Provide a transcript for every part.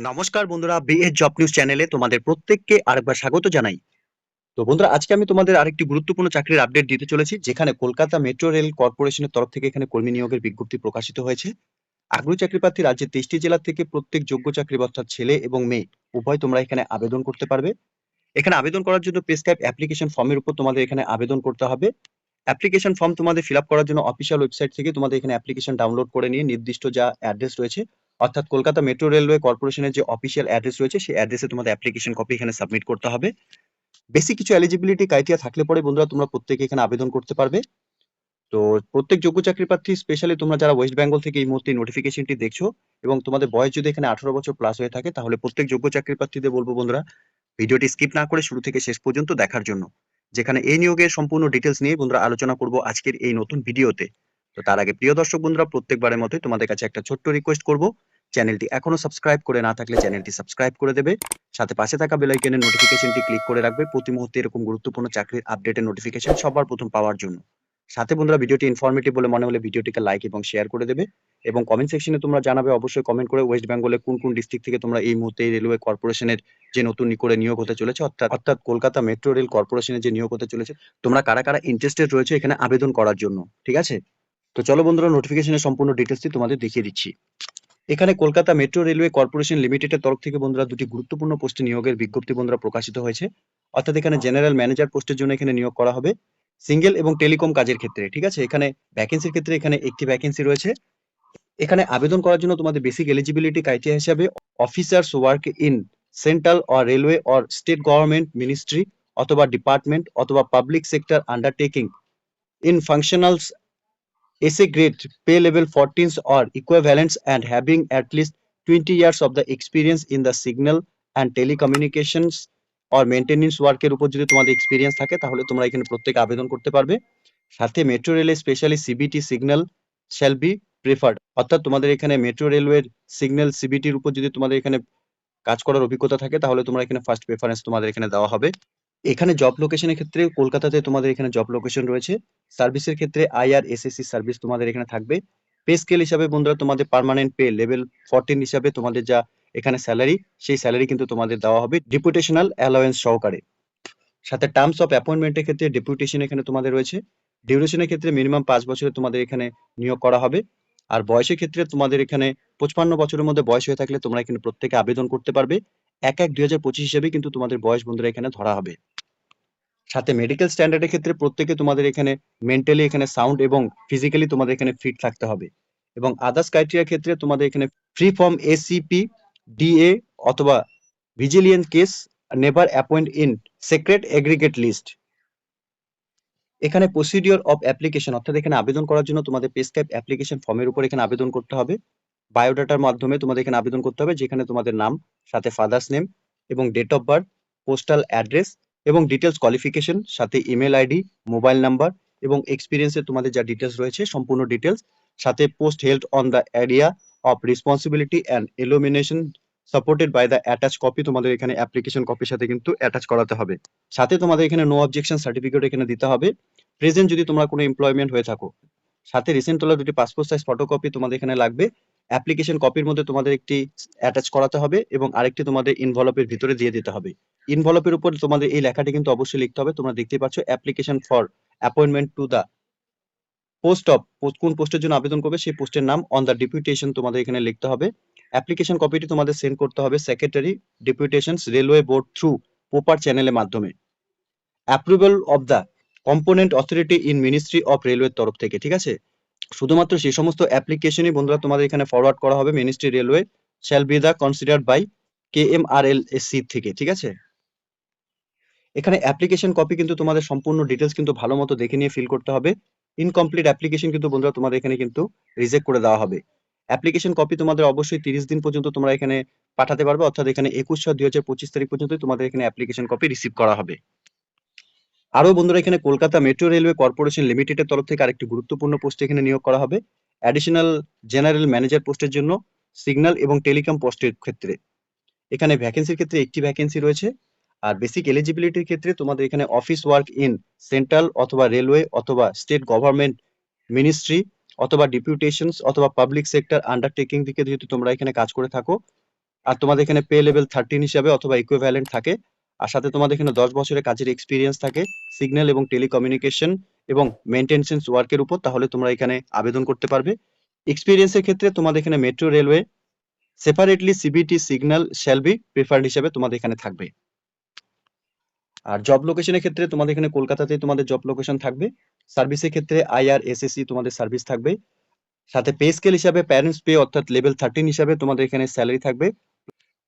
নমস্কার বন্ধুরা BS job news চ্যানেলে তোমাদের প্রত্যেককে আরেকবার স্বাগত জানাই। তো বন্ধুরা, আজকে আমি তোমাদের আরেকটি গুরুত্বপূর্ণ চাকরির আপডেট দিতে চলেছি, যেখানে কলকাতা মেট্রো রেল কর্পোরেশনের তরফ থেকে এখানে কর্মী নিয়োগের বিজ্ঞপ্তি প্রকাশিত হয়েছে। আগ্রহী চাকরি প্রার্থী রাজ্যের তেইশটি জেলা থেকে প্রত্যেক যোগ্য চাকরি অর্থাৎ ছেলে এবং মেয়ে, উভয় তোমরা এখানে আবেদন করতে পারবে। এখানে আবেদন করার জন্য প্রেসক্রাইব অ্যাপ্লিকেশন ফর্মের উপর তোমাদের এখানে আবেদন করতে হবে। অ্যাপ্লিকেশন ফর্ম তোমাদের ফিল করার জন্য অফিসিয়াল ওয়েবসাইট থেকে তোমাদের এখানে অ্যাপ্লিকেশন ডাউনলোড করে নিয়ে নির্দিষ্ট যা অ্যাড্রেস রয়েছে অর্থাৎ কলকাতা মেট্রো রেলওয়ে কর্পোরেশনের যে অফিসিয়াল অ্যাড্রেস রয়েছে, সেই অ্যাড্রেসে তোমাদের অ্যাপ্লিকেশন কপি এখানে সাবমিট করতে হবে। বেশি কিছু এলিজিবিলিটি ক্রাইটেরিয়া থাকলে পরে বন্ধুরা তোমরা প্রত্যেকে এখানে আবেদন করতে পারবে। তো প্রত্যেক যোগ্য চাকরি প্রার্থী স্পেশালি তোমরা যারা ওয়েস্ট বেঙ্গল থেকে এই মুহূর্তে নোটিফিকেশনটি দেখছ এবং তোমাদের বয়স যদি এখানে আঠারো বছর প্লাস হয়ে থাকে, তাহলে প্রত্যেক যোগ্য চাকরি প্রার্থীদের বলব বন্ধুরা, ভিডিওটি স্কিপ না করে শুরু থেকে শেষ পর্যন্ত দেখার জন্য। যেখানে এই নিয়োগের সম্পূর্ণ ডিটেলস নিয়ে বন্ধুরা আলোচনা করব আজকের এই নতুন ভিডিওতে তো তার আগে প্রিয় দর্শক বন্ধুরা, প্রত্যেকবারের মতোই তোমাদের কাছে একটা ছোট্ট রিকোয়েস্ট করব। চ্যানেলটি এখনও সাবস্ক্রাইব করে না থাকলে চ্যানেলটি সাবস্ক্রাইব করে দেবে। সাথে পাশে থাকা বেল আইকনের নোটিফিকেশনটি ক্লিক করে রাখবে। প্রতি মুহূর্তে এরকম গুরুত্বপূর্ণ চাকরির আপডেটের নোটিফিকেশন সবার প্রথম পাওয়ার জন্য। সাথে বন্ধুরা, ভিডিওটি ইনফরমেটিভ বলে মনে হলে ভিডিওটিকে লাইক এবং শেয়ার করে দেবে। এবং কমেন্ট সেকশনে তোমরা জানাবে, অবশ্যই কমেন্ট করে ওয়েস্ট বেঙ্গলে কোন কোন ডিস্ট্রিক্ট থেকে তোমরা এই মুহূর্তে রেলওয়ে কর্পোরেশনের যে নতুন করে নিয়োগ হতে চলেছে, অর্থাৎ অর্থাৎ কলকাতা মেট্রো রেল কর্পোরেশনের যে নিয়োগ হতে চলেছে, তোমরা কারা কারা ইন্টারেস্টেড রয়েছে এখানে আবেদন করার জন্য, ঠিক আছে? তো চলো বন্ধুরা নোটিফিকেশনের সম্পূর্ণ ডিটেলসটি তোমাদের দেখিয়ে দিচ্ছি। এখানে কলকাতা মেট্রো রেলওয়ে কর্পোরেশন লিমিটেডের তরফ থেকে বন্ধুরা, দুটি গুরুত্বপূর্ণ পোস্টে নিয়োগের বিজ্ঞপ্তি বন্ধুরা প্রকাশিত হয়েছে। অর্থাৎ এখানে জেনারেল ম্যানেজার পোস্টের জন্য এখানে নিয়োগ করা হবে। সিঙ্গেল এবং টেলিকম কাজের ক্ষেত্রে, ঠিক আছে? এখানে ভ্যাকেন্সির ক্ষেত্রে এখানে একটি ভ্যাকেন্সি রয়েছে। এখানে আবেদন করার জন্য তোমাদের বেসিক এলিজিবিলিটি ক্রাইটেরিয়া হিসাবে officers work in central or railway or state government ministry অথবা ডিপার্টমেন্ট অথবা public sector undertaking in functionals essay grade pay level 14s or equivalents and having at least 20 years of the experience in the signal and telecommunications or maintenance এর উপর যদি তোমাদের experience থাকে, তাহলে তোমরা এখানে প্রত্যেক আবেদন করতে পারবে। সাথে মেট্রো রেলে specially CBT signal shall be preferred অর্থাৎ তোমাদের এখানে মেট্রো রেলওয়ের সিগন্যাল সিবিটির উপর যদি তোমাদের এখানে কাজ করার অভিজ্ঞতা থাকে, তাহলে তোমরা এখানে ফার্স্ট প্রেফারেন্স তোমাদের এখানে দেওয়া হবে। এখানে জব লোকেশনের ক্ষেত্রে কলকাতাতে তোমাদের এখানে জব লোকেশন রয়েছে। সার্ভিসের ক্ষেত্রে আইআর এসএসসি সার্ভিস তোমাদের এখানে থাকবে। পে স্কেল হিসাবে বন্ধুরা তোমাদের পার্মানেন্ট পে লেভেল ফোরটিন হিসাবে তোমাদের যা এখানে স্যালারি সেই স্যালারি কিন্তু তোমাদের দেওয়া হবে ডিপুটেশনাল অ্যালাওয়েন্স সহকারে। সাথে টার্মস অফ অ্যাপয়েন্টমেন্টের ক্ষেত্রে ডেপুটেশন এখানে তোমাদের রয়েছে। ডিউরেশনের ক্ষেত্রে মিনিমাম পাঁচ বছরে তোমাদের এখানে নিয়োগ করা হবে। আর বয়সের ক্ষেত্রে তোমাদের এখানে পঁচপান্ন বছরের মধ্যে বয়স হয়ে থাকলে তোমরা এখানে প্রত্যেকে আবেদন করতে পারবে। এক এক দুই হাজার পঁচিশ হিসেবে কিন্তু তোমাদের বয়স বন্ধুরা এখানে ধরা হবে। সাথে মেডিকেল স্ট্যান্ডার্ডের ক্ষেত্রে প্রত্যেকে তোমাদের এখানে মেন্টালি এখানে সাউন্ড এবং ফিজিক্যালি তোমাদের এখানে ফিট থাকতে হবে। এবং আদার্স ক্রাইটেরিয়ার ক্ষেত্রে তোমাদের এখানে ফ্রি ফর্ম এসিপি ডিএ অথবা vigilance case never appoint in secret aggregate list এখানে প্রসিডিওর অফ অ্যাপ্লিকেশন অর্থাৎ এখানে আবেদন করার জন্য তোমাদের পেসক্রাইব অ্যাপ্লিকেশন ফর্মের উপর এখানে আবেদন করতে হবে। বায়োডাটার মাধ্যমে তোমাদের এখানে আবেদন করতে হবে, যেখানে তোমাদের নাম, সাথে ফাদার্স নেম এবং date of birth postal address এবং ডিটেলস কোয়ালিফিকেশন সাথে ইমেল আইডি মোবাইল নাম্বার এবং এক্সপিরিয়েন্সে তোমাদের যা ডিটেলস রয়েছে, সম্পূর্ণ ডিটেলস সাথে post held on the area of responsibility and elimination supported by the attach copy তোমাদের এখানে অ্যাপ্লিকেশন কপির সাথে কিন্তু অ্যাটাচ করাতে হবে। সাথে তোমাদের এখানে নো অবজেকশন সার্টিফিকেট এখানে দিতে হবে। প্রেজেন্ট যদি তোমরা কোনো এমপ্লয়মেন্ট হয়ে থাকো সাথে রিসেন্ট তোলা দুটি পাসপোর্ট সাইজ ফটোকপি তোমাদের এখানে লাগবে। অ্যাপ্লিকেশন কপির মধ্যে তোমাদের একটি অ্যাটাচ করাতে হবে এবং আরেকটি তোমাদের ইনভলপের ভিতরে দিয়ে দিতে হবে। ইনভলপের উপর তোমাদের এই লেখাটি কিন্তু অবশ্যই লিখতে হবে। তোমরা দেখতে পাচ্ছ application for appointment to the post of কোন পোস্টের জন্য আবেদন করবে সেই পোস্টের নাম অন দ্য ডেপুটেশন তোমাদের এখানে লিখতে হবে। অ্যাপ্লিকেশন কপিটি তোমাদের সেন্ড করতে হবে secretary deputations railway board through proper চ্যানেলের মাধ্যমে। Approval of the component authority in ministry of রেলওয়ের তরফ থেকে, ঠিক আছে? শুধুমাত্র সেই সমস্ত অ্যাপ্লিকেশনই বন্ধুরা তোমাদের এখানে ফরওয়ার্ড করা হবে ministry railway shall be the considered by K M R L S C থেকে, ঠিক আছে? এখানে অ্যাপ্লিকেশন কপি কিন্তু তোমাদের সম্পূর্ণ ডিটেলস কিন্তু ভালো মতো দেখে নিয়ে ফিল করতে হবে। ইনকমপ্লিট অ্যাপ্লিকেশন কিন্তু বন্ধুরা তোমাদের এখানে কিন্তু রিজেক্ট করে দেওয়া হবে। অ্যাপ্লিকেশন কপি তোমাদের অবশ্যই তিরিশ দিন পর্যন্ত তোমরা এখানে পাঠাতে পারবে, অর্থাৎ এখানে একুশ ছয় দুই হাজার পঁচিশ তারিখ পর্যন্ত তোমাদের এখানে অ্যাপ্লিকেশন কপি রিসিভ করা হবে। আরও বন্ধুরা, এখানে কলকাতা মেট্রো রেলওয়ে কর্পোরেশন লিমিটেডের তরফ থেকে আরেকটি গুরুত্বপূর্ণ পোস্টে এখানে নিয়োগ করা হবে। অ্যাডিশনাল জেনারেল ম্যানেজার পোস্টের জন্য সিগন্যাল এবং টেলিকম পোস্টের ক্ষেত্রে। এখানে ভ্যাকেন্সির ক্ষেত্রে একটি ভ্যাকেন্সি রয়েছে। আর বেসিক এলিজিবিলিটির ক্ষেত্রে তোমাদের এখানে অফিস ওয়ার্ক ইন সেন্ট্রাল অথবা রেলওয়ে অথবা স্টেট গভর্নমেন্ট মিনিস্ট্রি অথবা ডিপুটেশনস অথবা পাবলিক সেক্টর আন্ডারটেকিং দিকে যদি তোমরা এখানে কাজ করে থাকো। আর তোমাদের এখানে পে লেভেল থার্টিন হিসাবে অথবা ইকুইভ্যালেন্ট থাকে। আর সাথে তোমাদের এখানে দশ বছরের কাজের এক্সপিরিয়েন্স থাকে সিগন্যাল এবং টেলিকমিউনিকেশন এবং মেনটেন্সেন্স ওয়ার্কের উপর, তাহলে তোমরা এখানে আবেদন করতে পারবে। এক্সপিরিয়েন্সের ক্ষেত্রে তোমাদের এখানে metro railway separately CBT signal shall be preferred হিসেবে তোমাদের এখানে থাকবে। আর জব লোকেশনের ক্ষেত্রে তোমাদের এখানে কলকাতাতেই তোমাদের জব লোকেশন থাকবে। সার্ভিসের ক্ষেত্রে আইআর এসএসসি তোমাদের সার্ভিস থাকবে। সাথে পে স্কেল হিসাবে প্যারেন্টস পে অর্থাৎ লেভেল থার্টিন হিসাবে তোমাদের এখানে স্যালারি থাকবে।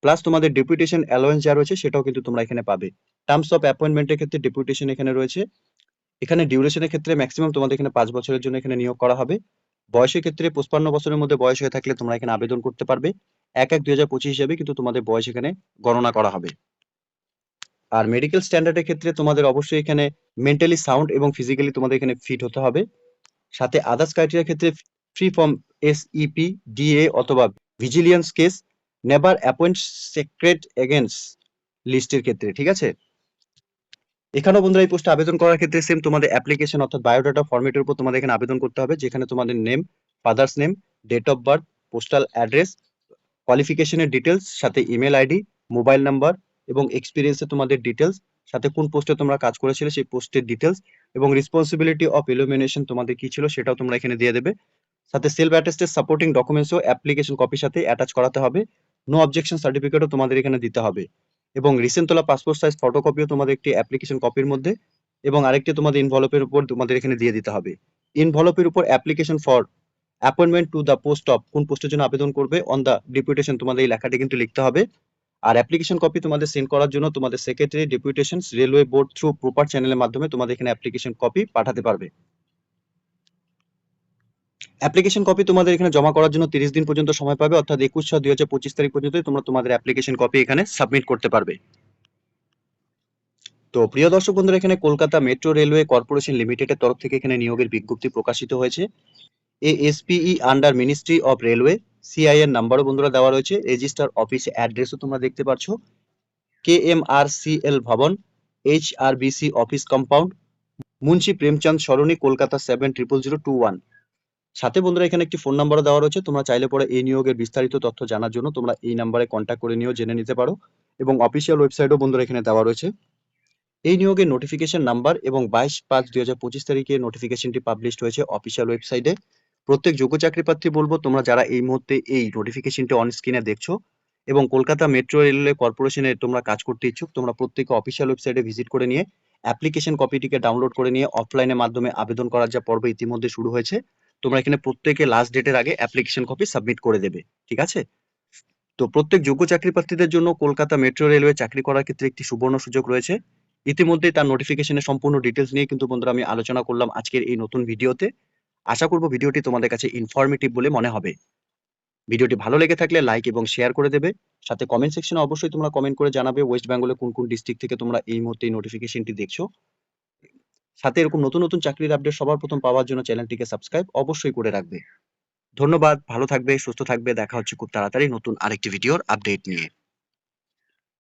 প্লাস তোমাদের ডেপুটেশন অ্যালোয়েন্স যা রয়েছে সেটাও কিন্তু তোমরা এখানে পাবে। টার্মস অফ অ্যাপয়েন্টমেন্টের ক্ষেত্রে ডেপুটেশন এখানে রয়েছে। এখানে ডিউরেশনের ক্ষেত্রে ম্যাক্সিমাম তোমাদের এখানে পাঁচ বছরের জন্য এখানে নিয়োগ করা হবে। বয়সের ক্ষেত্রে পঁচপান্ন বছরের মধ্যে বয়স হয়ে থাকলে তোমরা এখানে আবেদন করতে পারবে। এক এক দুই হাজার পঁচিশ হিসাবে কিন্তু তোমাদের বয়স এখানে গণনা করা হবে। আর মেডিকেল স্ট্যান্ডার্ডের ক্ষেত্রে তোমাদের অবশ্যই এখানে মেন্টালি সাউন্ড এবং ফিজিক্যালি তোমাদের এখানে ফিট হতে হবে। সাথে আদার্স ক্রাইটেরিয়ার ক্ষেত্রে ফ্রি ফর্ম এসইপি ডিএ অথবা vigilance case never appoint secret against লিস্টের ক্ষেত্রে, ঠিক আছে? এখানেও বন্ধুরা এই পোস্টে আবেদন করার ক্ষেত্রে সেম তোমাদের অ্যাপ্লিকেশন অর্থাৎ বায়োডাটা ফর্মেটের উপর তোমাদের এখানে আবেদন করতে হবে, যেখানে তোমাদের name father's name date of birth postal address কোয়ালিফিকেশনের details সাথে ইমেল আইডি মোবাইল নাম্বার এবং এক্সপিরিয়েন্সে তোমাদের ডিটেলস সাথে কোন পোস্টে তোমরা কাজ করেছিলে সেই পোস্টের ডিটেলস এবং রেসপন্সিবিলিটি অফ ইলুমিনেশন তোমাদের কি ছিল সেটাও তোমরা এখানে দিয়ে দেবে। সাথে সেলফ অ্যাটেস্টেড সাপোর্টিং ডকুমেন্টসও অ্যাপ্লিকেশন কপির সাথে অ্যাটাচ করাতে হবে। নো অবজেকশন সার্টিফিকেটও তোমাদের এখানে দিতে হবে। এবং রিসেন্ট তোলা পাসপোর্ট সাইজ ফটোকপিও তোমাদের একটি অ্যাপ্লিকেশন কপির মধ্যে এবং আরেকটি তোমাদের ইনভলপের উপর তোমাদের এখানে দিয়ে দিতে হবে। ইনভলপের উপর application for appointment to the post of কোন পোস্টের জন্য আবেদন করবে অন দ্য ডেপুটেশন তোমাদের এই লেখাটি কিন্তু লিখতে হবে। আর অ্যাপ্লিকেশন কপি তোমাদের সেন্ড করার জন্য তোমাদের secretary deputation railway board through proper চ্যানেলের মাধ্যমে তোমাদের এখানে অ্যাপ্লিকেশন কপি পাঠাতে পারবে। অ্যাপ্লিকেশন কপি তোমাদের এখানে জমা করার জন্য তিরিশ দিন পর্যন্ত সময় পাবে, অর্থাৎ একুশ ছয় দুই হাজার পঁচিশ তারিখ পর্যন্ত তোমরা তোমাদের অ্যাপ্লিকেশন কপি এখানে সাবমিট করতে পারবে। তো প্রিয় দর্শক বন্ধুরা, এখানে কলকাতা মেট্রো রেলওয়ে কর্পোরেশন লিমিটেডের তরফ থেকে এখানে নিয়োগের বিজ্ঞপ্তি প্রকাশিত হয়েছে। ASPE under ministry of railway CI এর নাম্বারও বন্ধুরা দেওয়া রয়েছে। রেজিস্টার অফিস অ্যাড্রেসও তোমরা দেখতে পাচ্ছ K M R C L Bhavan H R BC office compound Munshi Premchand Sarani, Kolkata seven triple zero two one সাথে বন্ধুরা, এখানে একটি ফোন নাম্বারও দেওয়া রয়েছে। তোমরা চাইলে পরে এই নিয়োগের বিস্তারিত তথ্য জানার জন্য তোমরা এই নাম্বারে কন্ট্যাক্ট করে নিয়েও জেনে নিতে পারো। এবং অফিসিয়াল ওয়েবসাইটও বন্ধুরা, এখানে দেওয়া রয়েছে। এই নিয়োগের নোটিফিকেশন নাম্বার এবং বাইশ পাঁচ দুই হাজার পঁচিশ তারিখে নোটিফিকেশনটি পাবলিশড হয়েছে অফিসিয়াল ওয়েবসাইটে প্রত্যেক যোগ্য চাকরি প্রার্থী বলব, তোমরা যারা এই মুহূর্তে এই নোটিফিকেশনটি অন স্ক্রিনে দেখছ এবং কলকাতা মেট্রো রেলওয়ে কর্পোরেশনে তোমরা কাজ করতে ইচ্ছুক, তোমরা প্রত্যেকে অফিসিয়াল ওয়েবসাইটে ভিজিট করে নিয়ে অ্যাপ্লিকেশন কপিটিকে ডাউনলোড করে নিয়ে অফলাইনের মাধ্যমে আবেদন করার যা পর্ব ইতিমধ্যে শুরু হয়েছে। তোমরা এখানে প্রত্যেকে লাস্ট ডেটের আগে অ্যাপ্লিকেশন কপি সাবমিট করে দেবে, ঠিক আছে? তো প্রত্যেক যোগ্য চাকরি প্রার্থীদের জন্য কলকাতা মেট্রো রেলওয়ে চাকরি করার ক্ষেত্রে একটি সুবর্ণ সুযোগ রয়েছে। ইতিমধ্যে তার নোটিফিকেশনের সম্পূর্ণ ডিটেলস নিয়ে কিন্তু বন্ধুরা আমি আলোচনা করলাম আজকের এই নতুন ভিডিওতে। আশা করব ভিডিওটি তোমাদের কাছে ইনফরমেটিভ বলে মনে হবে। ভিডিওটি ভালো লেগে থাকলে লাইক এবং শেয়ার করে দেবে। সাথে কমেন্ট সেকশনে অবশ্যই তোমরা কমেন্ট করে জানাবে ওয়েস্ট বেঙ্গলে কোন কোন ডিস্ট্রিক্ট থেকে তোমরা এই মুহূর্তে এই নোটিফিকেশনটি দেখছ। সাথে এরকম নতুন নতুন চাকরির আপডেট সবার প্রথম পাওয়ার জন্য চ্যানেলটিকে সাবস্ক্রাইব অবশ্যই করে রাখবে। ধন্যবাদ, ভালো থাকবে, সুস্থ থাকবে, দেখা হচ্ছে খুব তাড়াতাড়ি নতুন আরেকটি ভিডিওর আপডেট নিয়ে।